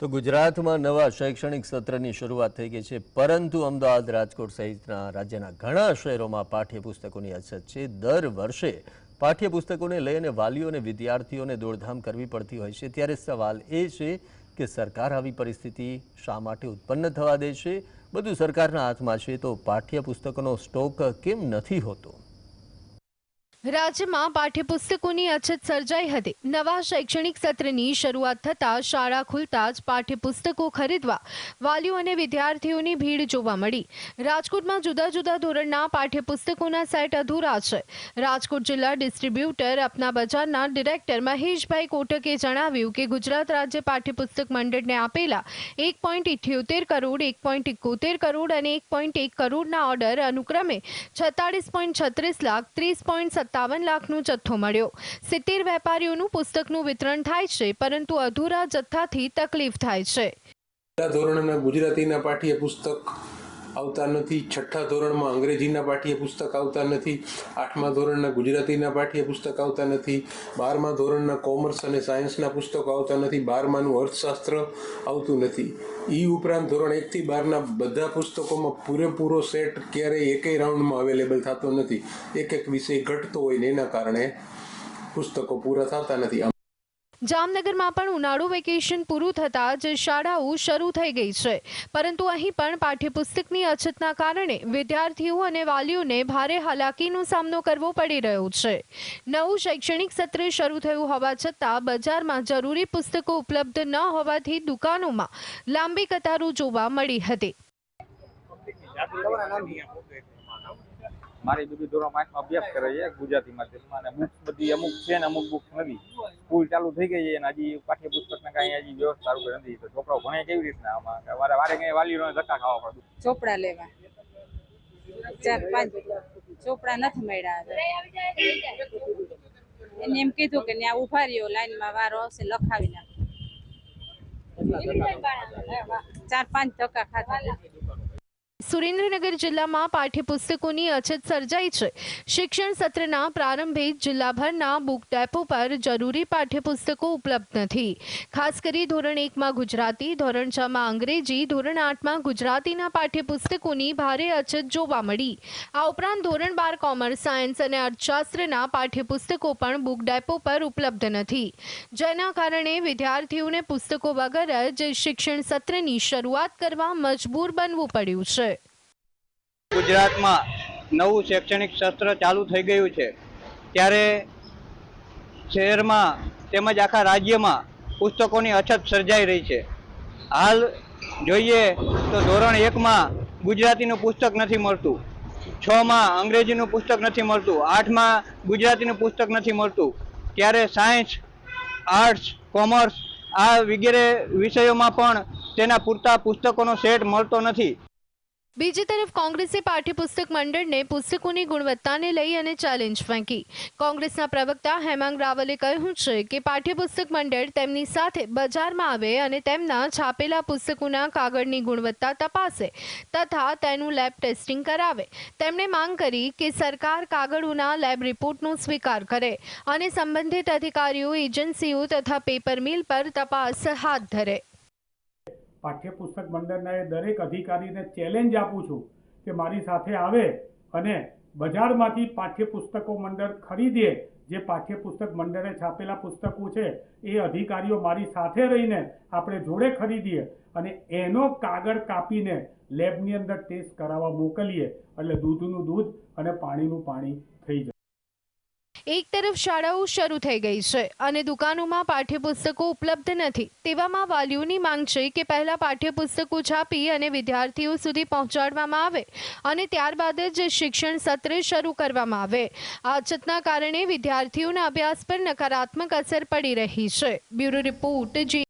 તો ગુજરાતમાં નવા શૈક્ષણિક સત્રની શરૂઆત થઈ ગઈ છે. પરંતુ અમદાવાદ રાજકોટ સહિતના રાજ્યના ઘણા શહેરોમાં પાઠ્યપુસ્તકોની અછત છે. દર વર્ષે પાઠ્યપુસ્તકોને લઈને વાલીઓ અને વિદ્યાર્થીઓને દોડધામ કરવી પડતી હોય છે. ત્યારે સવાલ એ છે કે સરકાર આવી પરિસ્થિતિ શા માટે ઉત્પન્ન થવા દે છે? બધું સરકારના હાથમાં છે. તો પાઠ્યપુસ્તકોનો સ્ટોક કેમ નથી હોતો? રાજ્યમાં પાઠ્યપુસ્તકોની અછત સર્જાઈ હતી. નવા શૈક્ષણિક સત્રની શરૂઆત થતાં શાળા ખુલતા જ પાઠ્યપુસ્તકો ખરીદવા વાલીઓ અને વિદ્યાર્થીઓની ભીડ જોવા મળી. રાજકોટમાં જુદા જુદા ધોરણના પાઠ્યપુસ્તકોના સેટ અધૂરા છે. રાજકોટ જિલ્લા ડિસ્ટ્રીબ્યુટર અપના બજારના ડિરેક્ટર મહેશભાઈ કોટકે જણાવ્યું કે ગુજરાત રાજ્ય પાઠ્યપુસ્તક મંડળને આપેલા એક પોઈન્ટ ઇઠ્યોતેર કરોડ, એક પોઈન્ટ ઇકોતેર કરોડ અને એક પોઈન્ટ એક કરોડના ઓર્ડર અનુક્રમે છત્તાળીસ પોઈન્ટ છત્રીસ લાખ, ત્રીસ પોઈન્ટ સત્તાવન લાખનો જથ્થો મળ્યો. સિત્તેર વેપારીઓનું પુસ્તકનું વિતરણ થાય છે, પરંતુ અધૂરા જથ્થાથી તકલીફ થાય છે. ધોરણના ગુજરાતીના પાઠ્યપુસ્તક આવતા નથી. છઠ્ઠા ધોરણમાં અંગ્રેજીના પાઠ્યપુસ્તક આવતા નથી. આઠમા ધોરણના ગુજરાતીના પાઠ્યપુસ્તક આવતા નથી. બારમા ધોરણના કોમર્સ અને સાયન્સના પુસ્તકો આવતા નથી. બારમાનું અર્થશાસ્ત્ર આવતું નથી. એ ઉપરાંત ધોરણ એકથી બારના બધા પુસ્તકોમાં પૂરેપૂરો સેટ ક્યારેય એકેય રાઉન્ડમાં અવેલેબલ થતો નથી. એક એક વિષય ઘટતો હોય ને એના કારણે પુસ્તકો પૂરા થતા નથી. જામનગરમાં પણ ઉનાળુ વેકેશન પૂરું થતાં જ શાળાઓ શરૂ થઈ ગઈ છે. પરંતુ અહીં પણ પાઠ્યપુસ્તકની અછતના કારણે વિદ્યાર્થીઓ અને વાલીઓને ભારે હાલાકીનો સામનો કરવો પડી રહ્યો છે. નવું શૈક્ષણિક સત્ર શરૂ થયું હોવા છતાં બજારમાં જરૂરી પુસ્તકો ઉપલબ્ધ ન હોવાથી દુકાનોમાં લાંબી કતારો જોવા મળી હતી. મારી બીબી ધોરણ અભ્યાસ કરે છે ગુજરાતી માધ્યમમાં. અને બુક્સ બધી અમુક છે ને અમુક બુક્સ નથી. સ્કૂલ ચાલુ થઈ ગઈ છે અને હજી પાઠ્યપુસ્તકને કાંઈ હજી વ્યવસ્થા રૂપે નથી. તો છોકરાઓ ભણે કેવી રીતના આમાં? કે વારે વારે કઈ વાલીઓ ધક્કા ખાવા પડે. ચોપડા લેવા. ચાર પાંચ ચોપડા નથી મળ્યા એને એમ કીધું કે ત્યાં ઊભા રહ્યો લાઈનમાં વારો આવશે લખાવી નાખો. ચાર પાંચ ધક્કા ખાધા. સુરેન્દ્રનગર જિલ્લામાં પાઠ્યપુસ્તકોની અછત સર્જાઈ છે. શિક્ષણ સત્રના પ્રારંભે જિલ્લાભરના બુક ડેપો પર જરૂરી પાઠ્યપુસ્તકો ઉપલબ્ધ નથી. ખાસ કરી ધોરણ એકમાં ગુજરાતી, ધોરણ છમાં અંગ્રેજી, ધોરણ આઠમાં ગુજરાતીના પાઠ્યપુસ્તકોની ભારે અછત જોવા મળી. આ ઉપરાંત ધોરણ બાર કોમર્સ, સાયન્સ અને અર્થશાસ્ત્રના પાઠ્યપુસ્તકો પણ બુક ડેપો પર ઉપલબ્ધ નથી. જેના કારણે વિદ્યાર્થીઓને પુસ્તકો વગર જ શિક્ષણ સત્રની શરૂઆત કરવા મજબૂર બનવું પડ્યું છે. ગુજરાતમાં નવું શૈક્ષણિક સત્ર ચાલુ થઈ ગયું છે. ત્યારે શહેરમાં તેમજ આખા રાજ્યમાં પુસ્તકોની અછત સર્જાઈ રહી છે. હાલ જોઈએ તો ધોરણ એકમાં ગુજરાતીનું પુસ્તક નથી મળતું. છમાં અંગ્રેજીનું પુસ્તક નથી મળતું. આઠમાં ગુજરાતીનું પુસ્તક નથી મળતું. ત્યારે સાયન્સ, આર્ટ્સ, કોમર્સ આ વગેરે વિષયોમાં પણ તેના પૂરતા પુસ્તકોનો સેટ મળતો નથી. બીજી તરફ કોંગ્રેસે પાઠ્યપુસ્તક મંડળને પુસ્તકોની ગુણવત્તાને લઈ અને ચેલેન્જ ફેંકી. કોંગ્રેસના પ્રવક્તા હેમાંગ રાવલે કહ્યું છે કે પાઠ્યપુસ્તક મંડળ તેમની સાથે બજારમાં આવે અને તેમના છાપેલા પુસ્તકોના કાગળની ગુણવત્તા તપાસે તથા તેનું લેબ ટેસ્ટિંગ કરાવે. તેમણે માંગ કરી કે સરકાર કાગળોના લેબ રિપોર્ટનો સ્વીકાર કરે અને સંબંધિત અધિકારીઓ એજન્સીઓ તથા પેપર મિલ પર તપાસ હાથ ધરે. પાઠ્યપુસ્તક મંડળના એ દરેક અધિકારીને ચેલેન્જ આપું છું કે મારી સાથે આવે અને બજારમાંથી પાઠ્યપુસ્તકો મંડળ ખરીદીએ જે પાઠ્યપુસ્તક મંડળે છાપેલા પુસ્તકો છે, એ અધિકારીઓ મારી સાથે રહીને આપણે જોડે ખરીદીએ અને એનો કાગળ કાપીને લેબની અંદર ટેસ્ટ કરાવવા મોકલીએ. એટલે દૂધનું દૂધ અને પાણીનું પાણી થઈ જાય. એક તરફ શાળાઓ શરૂ થઈ ગઈ છે અને દુકાનોમાં પાઠ્યપુસ્તકો ઉપલબ્ધ નથી. તેવામાં વાલીઓની માંગ છે કે પહેલા પાઠ્યપુસ્તકો છાપી અને વિદ્યાર્થીઓ સુધી પહોંચાડવામાં આવે અને ત્યારબાદ જ શિક્ષણ સત્ર શરૂ કરવામાં આવે. આ અછતના કારણે વિદ્યાર્થીઓના અભ્યાસ પર નકારાત્મક અસર પડી રહી છે. બ્યુરો રિપોર્ટ, જી